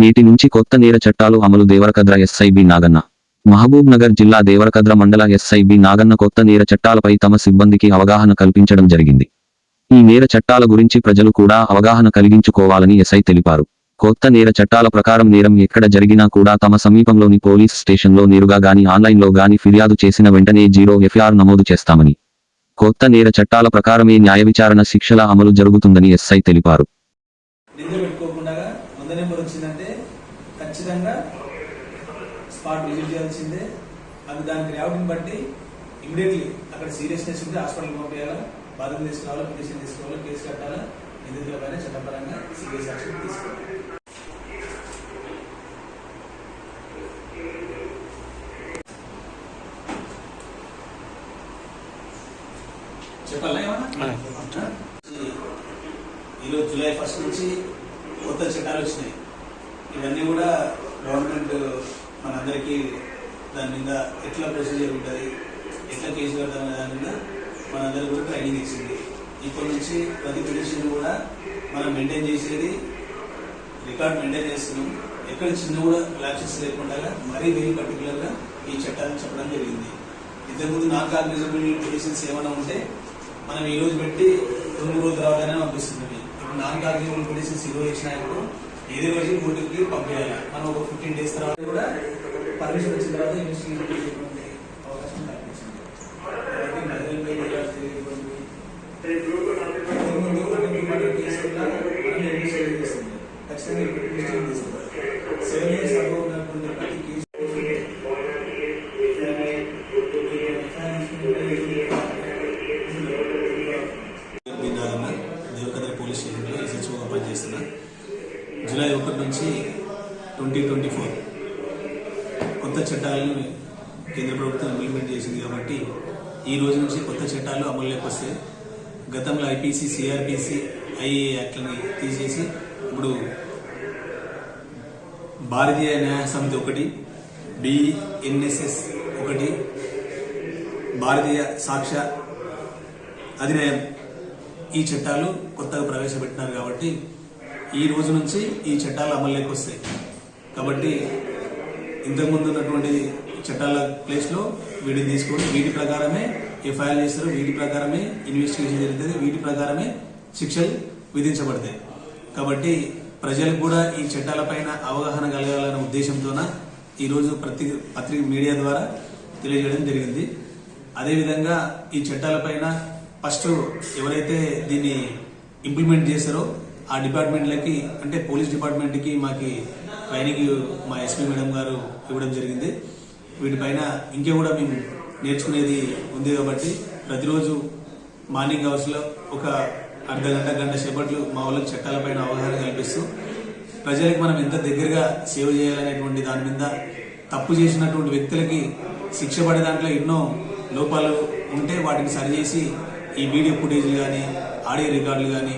నేటి నుంచి కొత్త నేర చట్టాలు అమలు దేవరకద్ర ఎస్ఐబి నాగన్న. మహబూబ్ నగర్ జిల్లా దేవరకద్ర మండల ఎస్ఐబి నాగన్న కొత్త నేర చట్టాలపై తమ సిబ్బందికి అవగాహన కల్పించడం జరిగింది. ఈ నేర చట్టాల గురించి ప్రజలు కూడా అవగాహన కలిగించుకోవాలని ఎస్ఐ తెలిపారు. కొత్త నేర చట్టాల ప్రకారం నేరం ఎక్కడ జరిగినా కూడా తమ సమీపంలోని పోలీస్ స్టేషన్లో నేరుగా గాని ఆన్లైన్లో గాని ఫిర్యాదు చేసిన వెంటనే జీరో ఎఫ్ఐఆర్ నమోదు చేస్తామని. కొత్త నేర చట్టాల ప్రకారమే న్యాయ విచారణ శిక్షల అమలు జరుగుతుందని ఎస్ఐ తెలిపారు. వంద నెంబర్ వచ్చిందంటే ఖచ్చితంగా స్పాట్ విజిట్ చేయాల్సిందే. అది దాని గ్రావిటీని బట్టి ఇమీడియట్లీ అక్కడ సీరియస్నెస్ ఉంటే హాస్పిటల్ పంపించాలా బాధలు తీసుకోవాలా పిటిషన్ తీసుకోవాలా? కేసు కట్టాలా? నిందితులపైన చట్టపరంగా సీరియస్ యాక్షన్ తీసుకోవాలి. చెప్పాలా? ఏమన్నా ఈరోజు జూలై ఫస్ట్ నుంచి కొత్త చట్టాలు వచ్చినాయి. ఇవన్నీ కూడా గవర్నమెంట్ మనందరికీ దాని మీద ఎట్లా ప్రొసీజర్ ఉంటుంది ఎట్లా కేసు పెడతాం దాని మీద మనందరికీ కూడా ట్రైనింగ్ ఇచ్చింది. ఇప్పటి నుంచి ప్రతి పిటిషన్ కూడా మనం మెయింటైన్ చేసేది రికార్డ్ మెయింటైన్ చేస్తున్నాం. ఎక్కడ చిన్న కూడా ల్యాప్సెస్ లేకుండా మరీ వెరీ పర్టికులర్గా ఈ చట్టాలను చెప్పడం జరిగింది. ఇంతకుముందు నాన్ కాగ్నిజబుల్ పిటిషన్స్ ఏమైనా ఉంటే మనం ఈ రోజు పెట్టి రెండు మూడు రోజులు తర్వాతనే పంపిస్తుంది ఇప్పుడు నాన్ కాగ్నిజబుల్ పిటిషన్స్ ఈ ఇచ్చినప్పుడు ఏదో రోజు కోర్టుకి పంపించాలి మనం ఒక ఫిఫ్టీన్ డేస్ తర్వాత కూడా పర్మిషన్ వచ్చిన తర్వాత ఇన్వెస్టిగేషన్ అవకాశం కల్పించింది. నుంచి ట్వంటీ ట్వంటీ ఫోర్. కొత్త చట్టాలను కేంద్ర ప్రభుత్వం ఇంప్లిమెంట్ చేసింది కాబట్టి ఈ రోజు నుంచి కొత్త చట్టాలు అమలులోకి వస్తాయి గతంలో ఐపీసీ సిఆర్పిసి ఐఏ యాక్ట్లని తీసేసి ఇప్పుడు భారతీయ న్యాయ సమితి ఒకటి బిఎన్ఎస్ఎస్ ఒకటి భారతీయ సాక్ష్య అధినయం ఈ చట్టాలు కొత్తగా ప్రవేశపెట్టినారు కాబట్టి ఈ రోజు నుంచి ఈ చట్టాలు అమల్లోకి వస్తాయి. కాబట్టి ఇంతకుముందు ఉన్నటువంటి చట్టాల ప్లేస్లో వీటిని తీసుకొని వీటి ప్రకారమే ఎఫ్ఐఆర్ చేస్తారు. వీటి ప్రకారమే ఇన్వెస్టిగేషన్ జరుగుతుంది. వీటి ప్రకారమే శిక్షలు విధించబడతాయి. కాబట్టి ప్రజలకు కూడా ఈ చట్టాలపైన అవగాహన కలగాలనే ఉద్దేశంతోన ఈరోజు ప్రతి పత్రిక మీడియా ద్వారా తెలియజేయడం జరిగింది. అదేవిధంగా ఈ చట్టాలపైన ఫస్ట్ ఎవరైతే దీన్ని ఇంప్లిమెంట్ చేశారో ఆ డిపార్ట్మెంట్లకి అంటే పోలీస్ డిపార్ట్మెంట్కి మాకి ట్రైనింగ్ మా ఎస్పీ మేడం గారు ఇవ్వడం జరిగింది. వీటిపైన ఇంకే కూడా మేము నేర్చుకునేది ఉంది కాబట్టి ప్రతిరోజు మార్నింగ్ అవర్స్లో ఒక అర్ధ గంట గంట సేపట్లు మా వాళ్ళకి చట్టాలపైన అవగాహన కల్పిస్తూ ప్రజలకు మనం ఎంత దగ్గరగా సేవ చేయాలనేటువంటి దాని మీద తప్పు చేసినటువంటి వ్యక్తులకి శిక్ష పడే దాంట్లో ఎన్నో లోపాలు ఉంటే వాటిని సరిచేసి ఈ వీడియో ఫుటేజ్లు కానీ ఆడియో రికార్డులు కానీ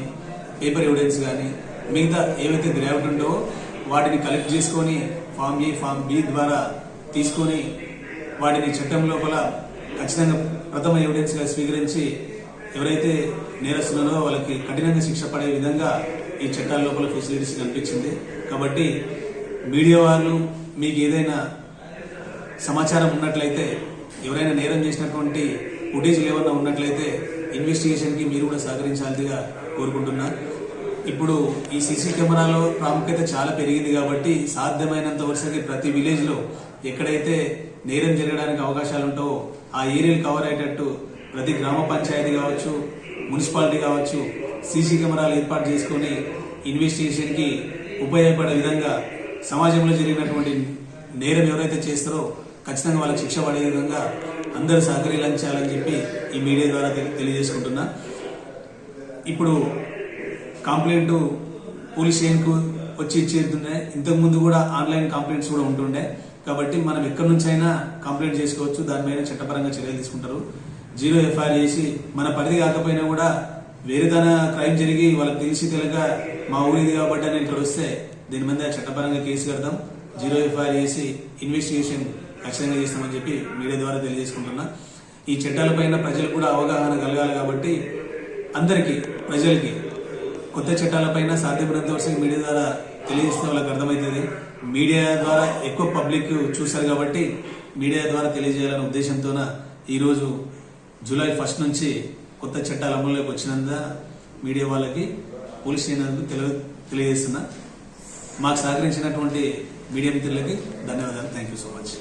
పేపర్ ఎవిడెన్స్ కానీ మిగతా ఏవైతే గ్రావిటీ ఉందో వాటిని కలెక్ట్ చేసుకొని ఫామ్ ఏ ఫామ్ బి ద్వారా తీసుకొని వాటిని చట్టం లోపల ఖచ్చితంగా ప్రథమ ఎవిడెన్స్గా స్వీకరించి ఎవరైతే నేరస్తున్నారో వాళ్ళకి కఠినంగా శిక్ష పడే విధంగా ఈ చట్టాల లోపల ఫెసిలిటీస్ కనిపించింది కాబట్టి మీడియా వాళ్ళు మీకు ఏదైనా సమాచారం ఉన్నట్లయితే ఎవరైనా నేరం చేసినటువంటి ఫుటేజ్లు ఏమన్నా ఉన్నట్లయితే ఇన్వెస్టిగేషన్కి మీరు కూడా సహకరించాల్సిగా కోరుకుంటున్నా. ఇప్పుడు ఈ సీసీ కెమెరాలో ప్రాముఖ్యత చాలా పెరిగింది కాబట్టి సాధ్యమైనంత వరుసకి ప్రతి విలేజ్లో ఎక్కడైతే నేరం జరగడానికి అవకాశాలు ఉంటావో ఆ ఏరియాలు కవర్ అయ్యేటట్టు ప్రతి గ్రామ పంచాయతీ కావచ్చు మున్సిపాలిటీ కావచ్చు సీసీ కెమెరాలు ఏర్పాటు చేసుకొని ఇన్వెస్టిగేషన్కి ఉపయోగపడే విధంగా సమాజంలో జరిగినటువంటి నేరం ఎవరైతే చేస్తారో ఖచ్చితంగా వాళ్ళకి శిక్ష పడే విధంగా అందరూ సహకరించాలని చెప్పి ఈ మీడియా ద్వారా తెలి- తెలియజేసుకుంటున్నా. ఇప్పుడు కంప్లైంట్ పోలీస్ స్టేషన్కు వచ్చి చేరుతుండే. ఇంతకుముందు కూడా ఆన్లైన్ కంప్లైంట్స్ కూడా ఉంటుండే. కాబట్టి మనం ఎక్కడి నుంచి అయినా కంప్లైంట్ చేసుకోవచ్చు. దాని మీద చట్టపరంగా చర్యలు తీసుకుంటారు. జీరో ఎఫ్ఐఆర్ చేసి మన పరిధి కాకపోయినా కూడా వేరే తన క్రైమ్ జరిగి వాళ్ళకి తెలిసి తెలియక మా ఊరిది కాబట్టి అని ఇక్కడ వస్తే దీని మీద చట్టపరంగా కేసు కడతాం. జీరో ఎఫ్ఐఆర్ చేసి ఇన్వెస్టిగేషన్ ఖచ్చితంగా చేస్తామని చెప్పి మీడియా ద్వారా తెలియజేసుకుంటున్నా. ఈ చట్టాలపైన ప్రజలు కూడా అవగాహన కలగాలి కాబట్టి అందరికీ ప్రజలకి కొత్త చట్టాలపైన సాధ్యమైనంత వరకు మీడియా ద్వారా తెలియజేస్తే వాళ్ళకి అర్థమవుతుంది. మీడియా ద్వారా ఎక్కువ పబ్లిక్ చూశారు కాబట్టి మీడియా ద్వారా తెలియజేయాలనే ఉద్దేశంతోన ఈరోజు జూలై ఫస్ట్ నుంచి కొత్త చట్టాలు అమల్లోకి వచ్చినంత మీడియా వాళ్ళకి పోలీస్ చేయనందుకు తెలియ తెలియజేస్తున్నా. మాకు సహకరించినటువంటి మీడియా మిత్రులకి ధన్యవాదాలు. Thank you so much